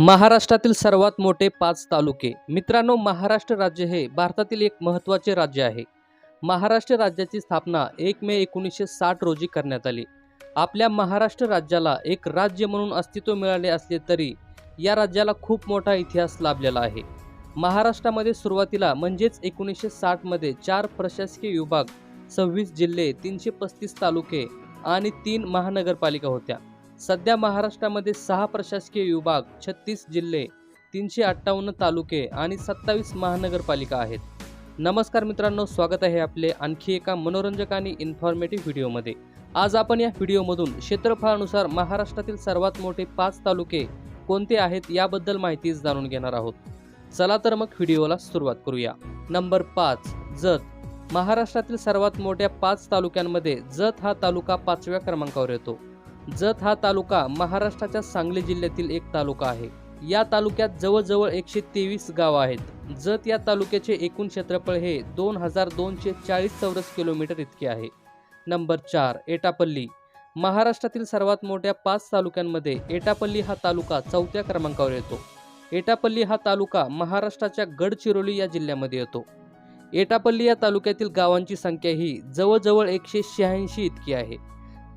महाराष्ट्रातील सर्वात मोठे पाच तालुके. मित्रांनो महाराष्ट्र राज्य हे भारतातील एक महत्त्वाचे राज्य आहे. महाराष्ट्र राज्याची स्थापना एक मे एकोणीसशे साठ रोजी करण्यात आली. आपल्या महाराष्ट्र राज्याला एक राज्य म्हणून अस्तित्व मिळाले असले तरी या राज्याला खूप मोठा इतिहास लाभलेला आहे. महाराष्ट्रामध्ये सुरुवातीला म्हणजेच एकोणीसशे साठमध्ये चार प्रशासकीय विभाग सव्वीस जिल्हे तीनशे पस्तीस तालुके आणि तीन महानगरपालिका होत्या. सध्या महाराष्ट्रामध्ये सहा प्रशासकीय विभाग छत्तीस जिल्हे तीनशे अठ्ठावन्न तालुके आणि सत्तावीस महानगरपालिका आहेत. नमस्कार मित्रांनो स्वागत आहे आपले आणखी एका मनोरंजक आणि इन्फॉर्मेटिव्ह व्हिडिओमध्ये. आज आपण या व्हिडिओमधून क्षेत्रफळानुसार महाराष्ट्रातील सर्वात मोठे पाच तालुके कोणते आहेत याबद्दल माहिती जाणून घेणार आहोत. चला तर मग व्हिडिओला सुरुवात करूया. नंबर पाच जत. महाराष्ट्रातील सर्वात मोठ्या पाच तालुक्यांमध्ये जत हा तालुका पाचव्या क्रमांकावर येतो. जत हा तालुका महाराष्ट्राच्या सांगली जिल्ह्यातील एक तालुका आहे. या तालुक्यात जवळजवळ एकशे तेवीस गावं आहेत. जत या तालुक्याचे एकूण क्षेत्रफळ हे दोन हजार दोनशे चाळीस चौरस किलोमीटर इतके आहे. नंबर चार एटापल्ली. महाराष्ट्रातील सर्वात मोठ्या पाच तालुक्यांमध्ये एटापल्ली हा तालुका चौथ्या क्रमांकावर येतो. एटापल्ली हा तालुका महाराष्ट्राच्या गडचिरोली या जिल्ह्यामध्ये येतो. एटापल्ली या तालुक्यातील गावांची संख्या ही जवळजवळ एकशे शहाऐंशी इतकी आहे.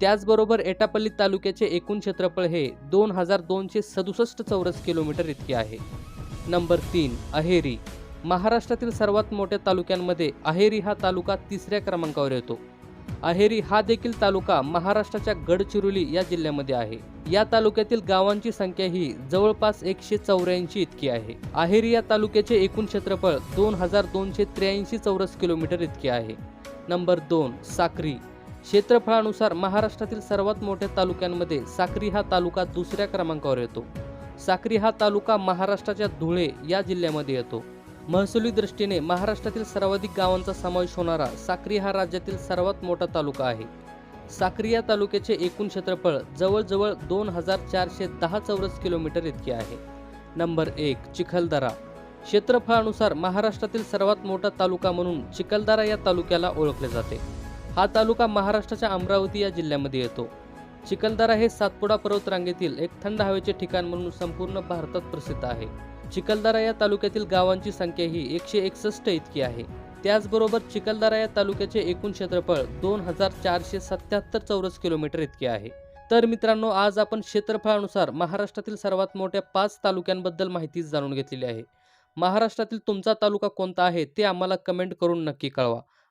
त्याचबरोबर एटापल्ली तालुक्याचे एकूण क्षेत्रफळ हे दोन हजार दोनशे सदुसष्ट चौरस किलोमीटर इतके आहे. नंबर तीन अहेरी. महाराष्ट्रातील सर्वात मोठ्या तालुक्यांमध्ये अहेरी हा तालुका तिसऱ्या क्रमांकावर येतो. अहेरी हा देखील तालुका महाराष्ट्राच्या गडचिरोली या जिल्ह्यामध्ये आहे. या तालुक्यातील गावांची संख्या ही जवळपास एकशे चौऱ्याऐंशी इतकी आहे. अहेरी या तालुक्याचे एकूण क्षेत्रफळ दोन हजार दोनशे त्र्याऐंशी चौरस किलोमीटर इतके आहे. नंबर दोन साक्री. क्षेत्रफळानुसार महाराष्ट्रातील सर्वात मोठ्या तालुक्यांमध्ये साक्री हा तालुका दुसऱ्या क्रमांकावर येतो. साक्री हा तालुका महाराष्ट्राच्या धुळे या जिल्ह्यामध्ये येतो. महसुली दृष्टीने महाराष्ट्रातील सर्वाधिक गावांचा समावेश होणारा साक्री हा राज्यातील सर्वात मोठा तालुका आहे. साक्री या तालुक्याचे एकूण क्षेत्रफळ जवळजवळ दोन हजार चारशे दहा चौरस किलोमीटर इतके आहे. नंबर एक चिखलदरा. क्षेत्रफळानुसार महाराष्ट्रातील सर्वात मोठा तालुका म्हणून चिखलदरा या तालुक्याला ओळखले जाते. हा तालुका महाराष्ट्राच्या अमरावती या जिल्ह्यामध्ये येतो. चिखलदरा हे सातपुडा पर्वत रांगेतील एक थंड हवेचे ठिकाण म्हणून संपूर्ण भारतात प्रसिद्ध आहे. चिखलदरा या तालुक्यातील गावांची संख्या ही एकशे एकसष्ट इतकी आहे. त्याचबरोबर चिखलदरा या तालुक्याचे एकूण क्षेत्रफळ दोन हजार चारशे सत्याहत्तर चौरस किलोमीटर इतके आहे. तर मित्रांनो आज आपण क्षेत्रफळानुसार महाराष्ट्रातील सर्वात मोठ्या पाच तालुक्यांबद्दल माहिती जाणून घेतलेली आहे. महाराष्ट्रातील तुमचा तालुका कोणता आहे ते आम्हाला कमेंट करून नक्की कळवा.